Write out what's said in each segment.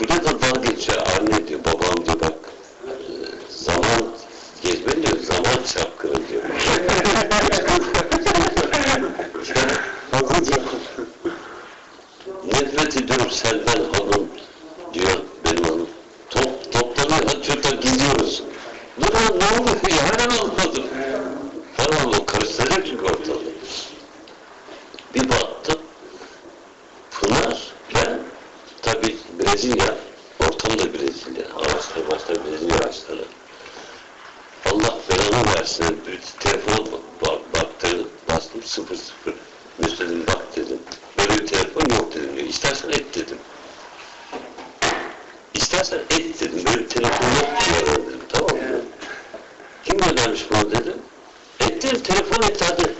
Burada da dalga geçiyor. Anne diyor, babam diyor bak e, zaman geçme diyor, zaman çapkını diyor. Nefret ediyorum senden hanım diyor benim hanım. Top, toplanıyor, hadi çocuklar gidiyoruz. Ne, ne oldu ya? Hemen anlamadım. Falan o karıştıracak çünkü ortalığı. Bir baktım, Pınar, ben, tabii Brezilya, ortamda Brezilya, ağaçlar, başlar Brezilya ağaçları. Allah belanı versin, bir telefon bak, baktı, bastım sıfır sıfır. Müslüman bak dedim, böyle bir telefon yok dedim diyor. İstersen et dedim. İstersen et dedim, böyle bir telefon yok diyor dedim, tamam mı? Kim göndermiş bunu dedim. Et dedim, telefon et hadi.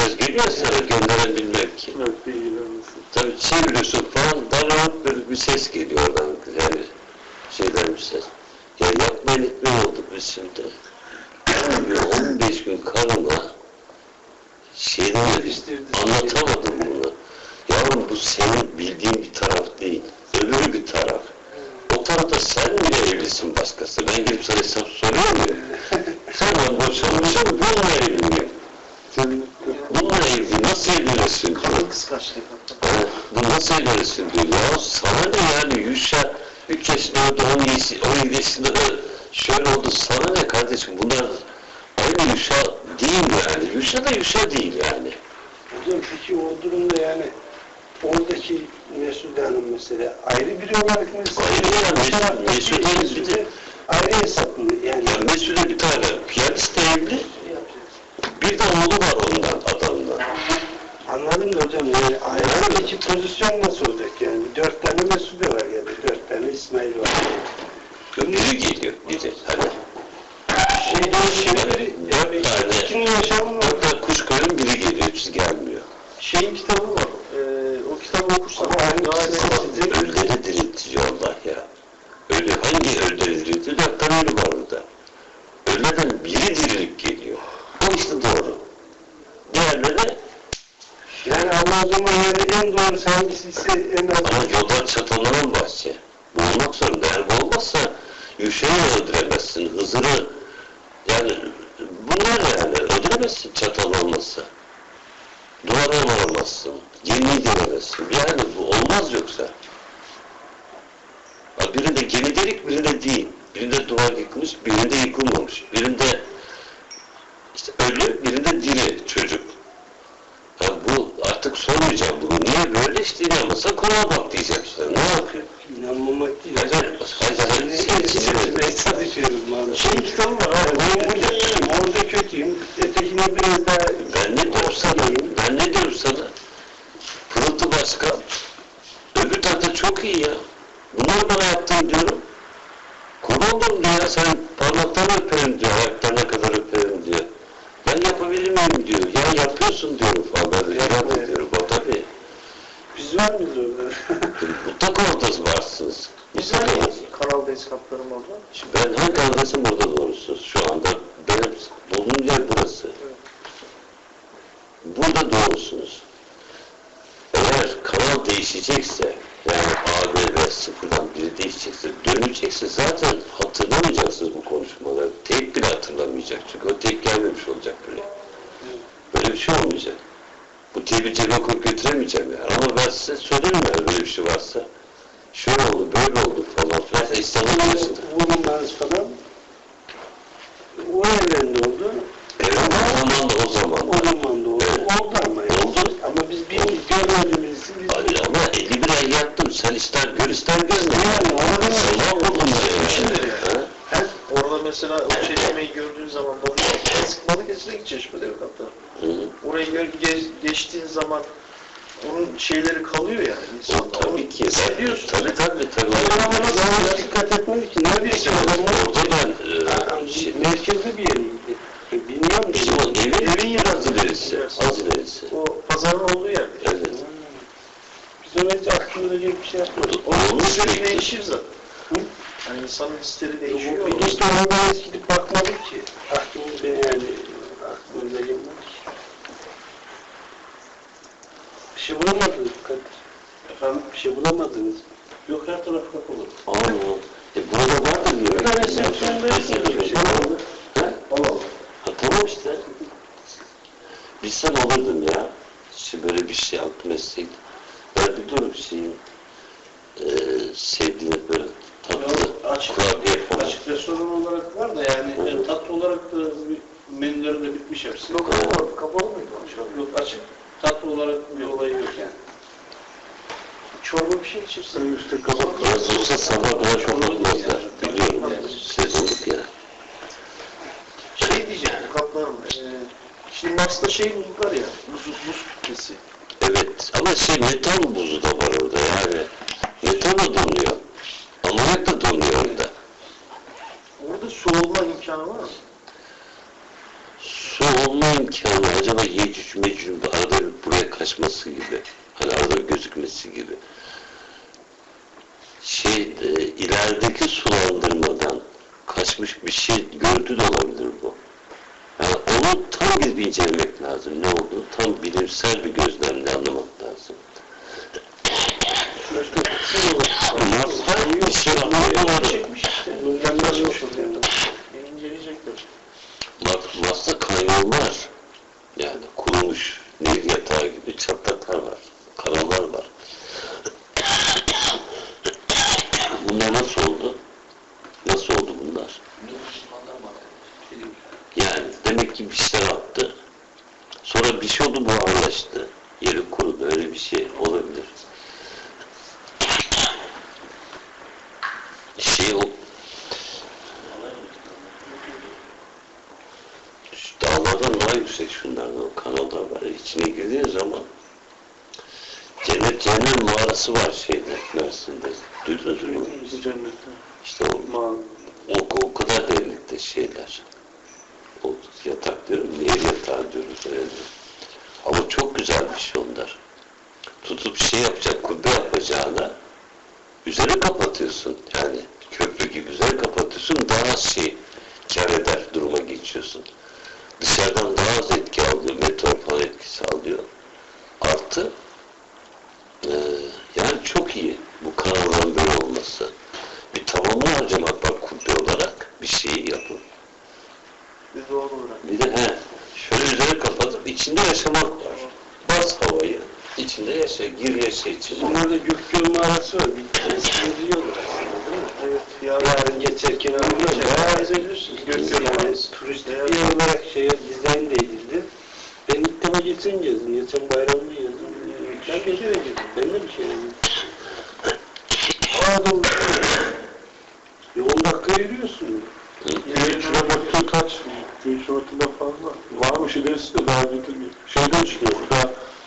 Öyle bir mesaj geliyor sana gönderen bilmem kim. Evet, bilgilenmesin. Tabii çeviriyorsun falan bana böyle bir ses geliyor oradan yani şeyden bir ses. Ya yapmayın etmeyin olduk biz şimdi. Ben bir 15 gün karıma şeyden anlatamadım bunu. Yavrum bu senin bildiğin bir taraf değil. Öbürü bir taraf. O tarafta sen bile evlisin başkası. Ben gelip sana hesap soruyorum ya. Sen ben boşanmışım bununla evliyim. Nasıl evlenirsin diyor. Kıskançlık. Bu nasıl evlenirsin diyor. Ya sana ne yani Yuşa 3 yaşında oldu, 17 yaşında da şöyle oldu. Sana ne kardeşim bunlar aynı Yuşa değil yani. Yuşa da Yuşa değil yani. Hocam peki o durumda yani oradaki Mesude Hanım mesela ayrı biri olarak mı? Ayrı yani, Mesude Hanım bir de- ayrı hesap mı? Yani Ya Mesude bir tane piyanist evli, bir de oğlu var ondan adamdan. Anladım da hocam yani ailedeki pozisyon nasıl olacak yani? Dört tane Mesude var ya da dört tane İsmail var. Biri geliyor, biri. Hani Şeyde şeyleri yani ikinin yaşamı var. orada kuş koyun biri geliyor, hiç gelmiyor. Şeyin kitabı var. Ee, o kitabı okursan aynı Ölüleri diriltici Allah ya. Ölü, hangi ölüleri diriltici? Tane ölü var orada. Ölülerden biri dirilip geliyor. O işte doğru. Diğerleri Yani Allah o zaman yani en doğrusu hangisiyse en az ama yoldan çatalanan bahçe. Bu olmak zorunda. Eğer bu olmazsa Yuşa'yı öldüremezsin. Hızır'ı yani bunlar yani öldüremezsin çatal olmazsa. Duvara varamazsın. Gemiyi denemezsin. Yani bu olmaz yoksa. Birinde gemi delik, birinde değil. Birinde duvar yıkılmış, birinde yıkılmamış. Birinde işte ölü, birinde diri çocuk. Artık sormayacağım bunu. Niye böyle işte inanmasa konuğa bak diyeceğim işte. Ne yapıyor? inanmamak değil. Hayır, hayır, hayır, hayır. Ben çalışıyorum abi. Şey kitabı var abi. Ben burada iyiyim, orada kötüyüm. Ötekine biraz daha... Ben ne diyorum sana? Ben ne diyorum sana? Pırıltı başka. Öbür tarafta çok iyi ya. Bunlar bana yaptın diyorum. Koruldum diyor. Sen parmaklarını öperim diyor. Ayaklarına kadar öperim diyor. Ben yapabilir miyim diyor. Ya yapıyorsun diyorum falan. Ben yapma diyorum. O tabii. Biz var mıyız orada? Mutlaka orada varsınız. Biz Mutlaka varsınız. kanaldayız kaplarım orada. Şimdi ben hangi kanaldasın burada doğrusu? Şu anda benim bulunduğum yer burası. Burada doğrusunuz. Eğer kanal değişecekse, sıfırdan biri değişecekse, dönecekse zaten hatırlamayacaksınız bu konuşmaları. Tek bile hatırlamayacak çünkü o tek gelmemiş olacak bile. Böyle bir şey olmayacak. Bu teybi cebe koyup götüremeyeceğim yani. Ama ben size söyleyeyim yani böyle bir şey varsa. Şöyle oldu, böyle oldu falan filan. İstanbul arasında. Vurulmaz falan. O evlendi oldu. Evet, o zaman da o zaman. O zaman da oldu. Evet. Oldu ama bir biz... Hayır ama 51 ay yattım. Sen ister gör ister görme. Yani orada- Sana vurdum ben yani. Ha? Orada mesela o çeşmeyi gördüğün zaman bakıyorsun. Eski Balıkesir'deki çeşme demek hatta. Hı. Orayı gör, ge- geçtiğin zaman onun şeyleri kalıyor yani. O insanda. tabii ki. Hissediyorsun. Tabii tabii tabii. Ama daha dikkat etmedik ki. Neredeyse adamlar... Orada ben e, şey, Merkezde bir yeriydi. Bilmiyorum. bizim o evin, yeri az ilerisi. Az ilerisi. O pazarın olduğu yer. Evet. Biz ona hiç aklımda öyle bir şey yapmadık. Onun hisleri peki. değişir zaten. Yani insanın hisleri değişiyor. Bu işte ondan hiç gidip bakmadık ki. Aklımızda yani aklımıza gelmedi ki. Bir şey bulamadınız Kadir. Tam bir şey bulamadınız. Yok her taraf kapalı. Allah. E burada vardır diyor. Burada resepsiyondayız. Resepsiyon. He? Allah Allah. Ha, tamam işte. Bilsem alırdım ya. İşte böyle bir şey aklıma etseydi. Ben biliyorum şeyin e, sevdiğini böyle tatlı Ya, açık, kurabiye falan. açık restoran olarak var da yani Hı. e, tatlı olarak da menüleri de bitmiş hepsi. Yok, kapalı- kapalı mıydı? Yok açık. Tatlı olarak bir olayı yok yani. Çorba bir şey içirsin. Üstte kapat. Biraz olsa sabah kadar kapatmazlar. Biliyorum. Sezonluk ya. Şey diyeceğim, kaplarım. E, şimdi Mars'ta şey bulduklar ya, buz, buz kütlesi. Evet ama şey metal buzu da var orada yani. Metal da donuyor. Amonyak da donuyor orada. Orada soğuma imkanı var mı? Su olma imkanı acaba Yecüc Mecüc arada bir buraya kaçması gibi. Hani arada bir gözükmesi gibi. Şey e, ilerideki sulandırmadan kaçmış bir şey gördü de olabilir bu. Yani onu tam bir incelemek lazım. Ne olduğunu bilimsel bir gözlemle anlamak lazım. Mars'ta bir şey var. Çekmiş işte. Mükemmelmiş oluyor. İnceleyecekler. Bak Mars'ta kanyon var. Yani kurumuş nehir yatağı gibi çatlaklar var. Kanallar var. Bunlar nasıl oldu? Nasıl oldu bunlar? Yani demek ki bir şeyler attı. Sonra bir şey oldu buharlaştı. Yeri kurudu. Öyle bir şey olabilir. Şey o Şu dağlardan daha yüksek şunlardan o kanallar var. İçine girdiğin zaman cennet cehennem mağarası var şeyde Mersin'de. Duydunuz mu? İşte o, o, o kadar derinlikte şeyler. O yatak diyorum, nehir yatağı diyoruz öyle. Ama çok güzel bir şey onlar. Tutup şey yapacak, kubbe yapacağına üzeri kapatıyorsun. Yani köprü gibi üzeri kapatıyorsun, daha az şey kar eder duruma geçiyorsun. Dışarıdan daha az etki alıyor, meteor falan etkisi alıyor. Artı eee, yani çok iyi bu kanalların böyle olması. Bir tamamını harcamak var kubbe olarak bir şeyi yapın. Bir doğal olarak. Bir de he, şöyle üzeri kapatıp içinde yaşamak var. Bas havayı, içinde yaşa, gir yaşa içinde. Bunlarda Gürkgöl mağarası var. Bir tanesini biliyorlar aslında değil mi? Evet, Yarın geçerken anlıyor. Bayağı gezebilirsiniz. Gürkgöl mağarası turistik bir yer olarak şeye edildi. Ben ilk defa geçen gezdim. Geçen bayramda gezdim. Ben bir kere gezdim. Ben de bir şey gezdim. Aa doğru. Bir 10 dakika yürüyorsun. Bir kilometre kaç? Bir kilometreden fazla. Varmış ilerisi de daha bir şeyden çıkıyor.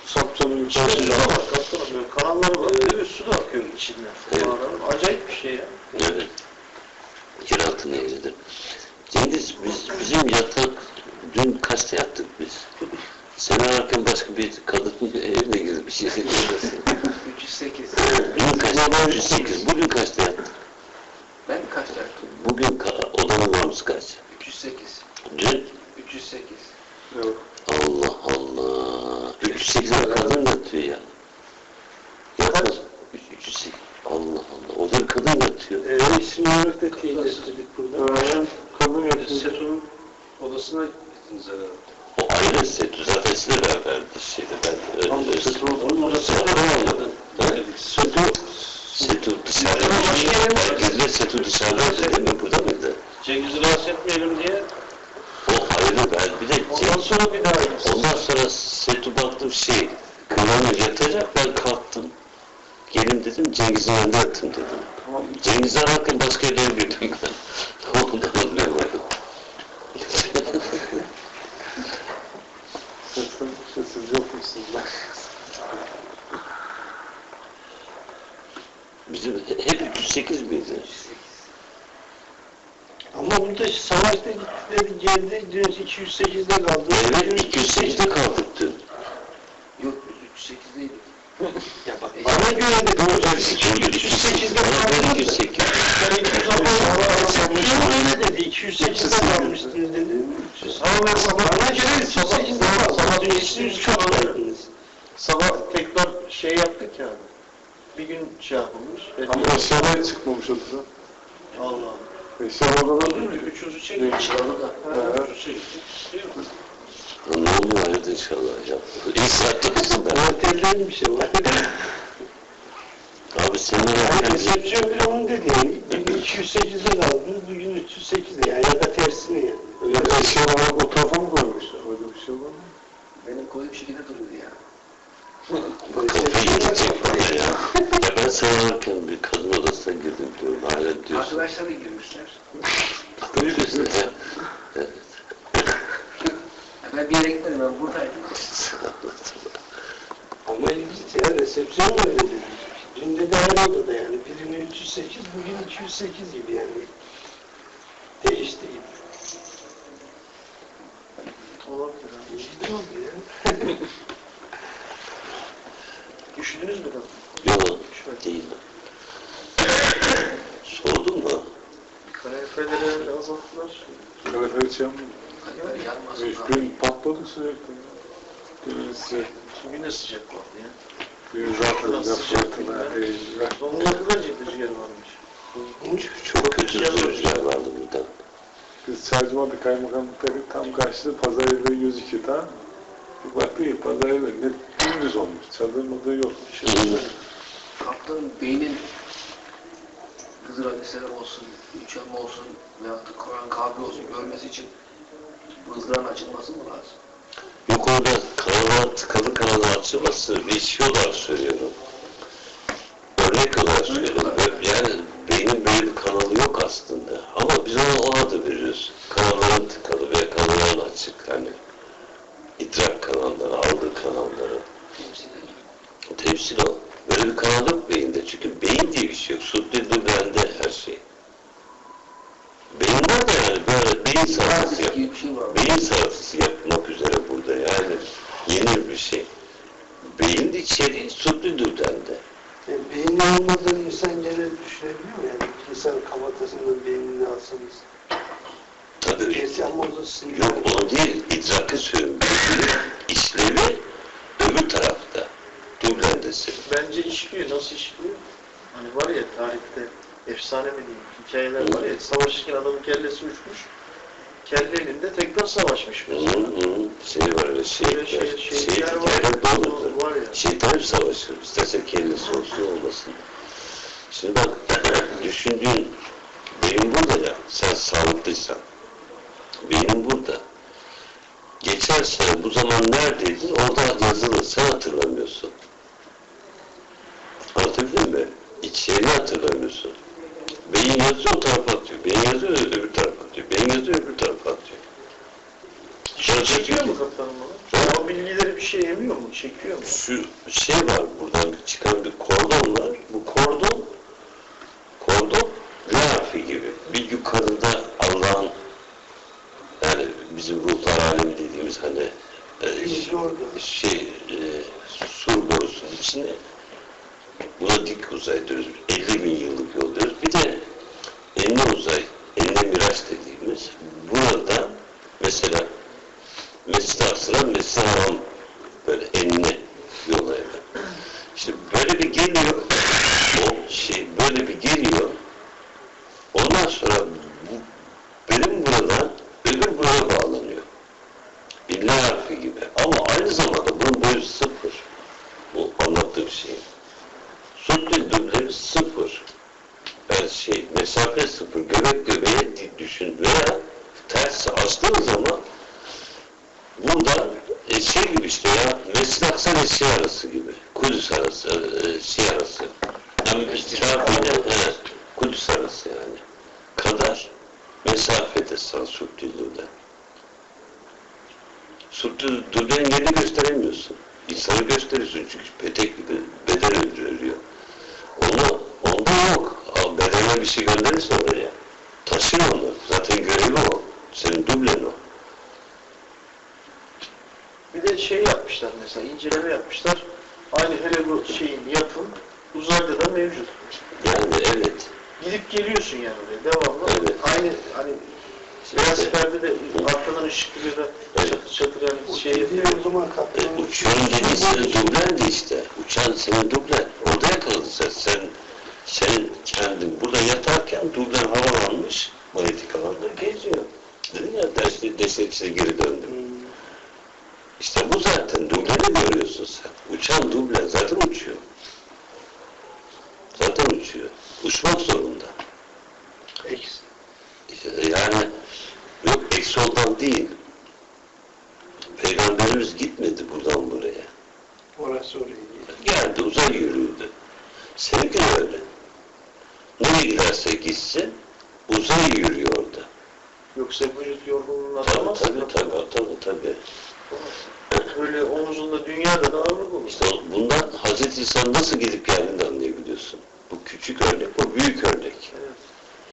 Sapçanın yukarısı. Şöyle var, kaptanım böyle kanallar var. Bir de su da akıyor içinden. Evet. Acayip bir şey ya. Evet. Yeraltı nehridir. Cengiz biz, bizim yatak dün kaçta yattık biz? Sen ararken başka bir kadın evine girdi bir şey söylüyorsun. 308. Dün kaçta? 308. Bugün kaçta yattık? Ben kaç yaktım? Bugün ka- oda numaramız kaç? 308. Dün? 308. Yok. Allah Allah. 308'e kadın yatıyor ya. Yatmaz. 308. Allah Allah. O da kadın yatıyor. Ee, isim olarak da teyit ettirdik burada. Öğren kadın yapıyor. Setun'un odasına gittiniz herhalde. O ayrı setü. Zaten size beraberdi şeyde. Ben Tam öyle Setu- Onun odası. Setu. Setu dışarıda. Herkesle Setu dışarıdaydı değil mi? Burada mıydı? Cengiz'i rahatsız etmeyelim diye. O ayrı ben. Bir de Ondan sonra bir daha. Ondan sonra Setu baktım şey, kıvamı yatacak ben kalktım. Gelin dedim Cengiz'in yanında yattım dedim. Tamam. Cengiz'i ararken başka yere girdim ben. Ondan Burada savaşta gittikleri geldi, diyor 208'de kaldı. Evet 208'de kaldık dün. Yok 308 değil. Ya bak, bana göre de doğru. 208'de kaldı. 208. Ben 208'de öyle dedi, 208'de kalmıştınız dedi. Ben sabah Bana göre 208'de kaldı. Sabah Dün dün işiniz çok verdiniz. Sabah tekrar şey yaptık ya. bir gün şey yapılmış. Ama eşyalar çıkmamış o da. Allah Allah. Eşyalar da Değil mi? Üçüncü çekmiş. Evet. Ne oluyor hayırdır inşallah ya. İyi saatte misin ben? Muhtemelen bir şey var. Abi senin Yani resepsiyon bile onun dedi yani. Bugün 208'e kaldınız, bugün 308'e yani ya da tersine yani. Öyle Ya eşyalar o tarafa mı koymuşlar? Öyle bir şey var mı? Benim koyu bir şekilde duruyordu ya. Bana ya. Ya ben sanarken bir kadın odasına girdim diyorum. Hala diyorsun. Arkadaşlar da girmişler. Diyorsun ya. Evet. Ben bir yere gitmedim ben buradaydım. Ama ilginç ya resepsiyon da öyle dedi. Dün de ayrı odada yani. Birinin 308, bugün 208 gibi yani. Değişti gibi. Olabilir abi. İyi de oldu ya. Üşüdünüz mü lan? Yok değil. Sordun mu? Kaloriferleri azalttılar. Kalorifer hiç yanmıyor. Gün patladı sürekli. Gün sürekli. Bugün de sıcak vardı ya. Gün zaten ne eyvah. Zonguldak'ta ciddi rüzgar varmış. Çok kötü rüzgar vardı burada. Biz Çaycıma'da kaymakamlıkta tam karşıda pazar yerleri gözüküyor tamam mı? Bir baktık pazar yerleri ne dümdüz olmuş. Çadır mıdır yok. Kaptanın beynin Hızır hadisleri olsun, üç elma olsun veyahut da Kur'an kavga olsun görmesi için bu ızdırağın açılması mı lazım? Yok orada kanallar, tıkalı kanallar açılması bir şey olarak söylüyorum. Örnek olarak söylüyorum. Yani beynin böyle bir kanalı yok aslında. Ama biz ona o adı veriyoruz. Kanalların tıkalı veya kanalların açık. Hani idrak kanalları, algı kanalları. Temsil o. Böyle bir kanal yok beyinde. Çünkü beyin diye bir şey yok. Sütlü dübende her şey. Beyin var da yani böyle beyin sarsısı Hadis yap. şey. Beyin sarsısı yapmak üzere burada yani. Yeni bir şey. Beyin içeriği sütlü dübende. Yani beyni olmadan insan gene düşünebiliyor mu yani? İnsan kafatasından beynini alsanız. Tabii. O Yok onu değil. İdrakı söylüyorum. Beynin işlevi. Düblendesi. Bence işliyor. Nasıl işliyor? Hani var ya tarihte efsane mi diyeyim hikayeler var ya savaşırken adamın kellesi uçmuş. Kelle elinde tekrar savaşmış Hı hı. Şey var öyle şey. Böyle şey, Şey, şeyler var. doğrudur. Var ya. Şeytan savaşır. İsterse kendisi olsun olmasın. Şimdi bak düşündüğün beyin burada ya. Sen sağlıklıysan. Beynin burada. Geçen sene bu zaman neredeydin? Orada yazılı. Sen hatırlamıyorsun. Anlatabildim mi? İçeriğini hatırlamıyorsun. Beyin yazıyor o tarafa atıyor. Beyin yazıyor öbür tarafa atıyor. Beyin yazıyor öbür tarafa atıyor. Sonra Çekiyor mu? O bilgileri bir şey emiyor mu? Çekiyor mu? şu şey var buradan çıkan bir kordon var. Bu kordon kordon R harfi gibi. Bir yukarıda Allah'ın yani bizim ruhlar alemi dediğimiz hani e, şey e, sur borusunun içine buna dik uzay diyoruz. 50 bin yıllık yol diyoruz. Bir de enine uzay, enine miraç dediğimiz burada mesela Mescid-i Aksa'dan Mescid-i böyle enine yola yani. İşte böyle bir geliyor o şey böyle bir geliyor ondan sonra bu, benim buradan öbür buraya bağlanıyor. Bir L harfi gibi. Ama aynı zamanda bunun boyu sıfır. Bu anlattığım şey. Sütlü dübleri sıfır. Yani şey, mesafe sıfır. Göbek göbeğe di- düşün. Veya tersi açtığın zaman burada e, şey gibi işte ya Mescid-i Aksa ile şey arası gibi. Kudüs arası, e, şey arası. Yani bir çarpınca, evet, Kudüs arası yani. Kadar mesafede dübler. Sütlü düblerin yerini gösteremiyorsun. İnsanı gösteriyorsun çünkü petek gibi beden öldürüyor. Onu, onda yok. Bedene bir şey gönderirse oraya. Taşır onu. Zaten görevi o. Senin dublen o. Bir de şey yapmışlar mesela inceleme yapmışlar. Aynı hele bu şeyin yapım uzayda da mevcut. Yani evet. Gidip geliyorsun yani oraya. Devamlı. Evet. Aynı hani beyaz perde de arkadan ışıklı bir şey e, de çatır çatır yani şey yapıyor. O zaman kaptan. E, uçuyorum dedi seni dublendi işte. Uçan seni dublen. Orada yakaladın sen. Sen, sen kendin burada yatarken dublen havalanmış. Manyetik alanda geziyor. Dedim ya dersli destekçide geri döndüm. Hmm. İşte bu zaten dubleni görüyorsun sen. Uçan dublen zaten uçuyor. Zaten uçuyor. Uçmak zorunda. Eks. İşte Yani yok eksi ondan değil. Peygamberimiz gitmedi buradan buraya. Orası oraya. Geldi uzay yürüdü. De öyle. Nereye giderse gitsin uzay yürüyor orada. Yoksa vücut yorgunluğuna Tabii atamaz. tabii tabii tabii tabii. Böyle omuzunda dünyada da ağırlık olur. İşte bundan Hazreti İsa nasıl gidip geldiğini anlayabiliyorsun. Bu küçük örnek, bu büyük örnek. Evet.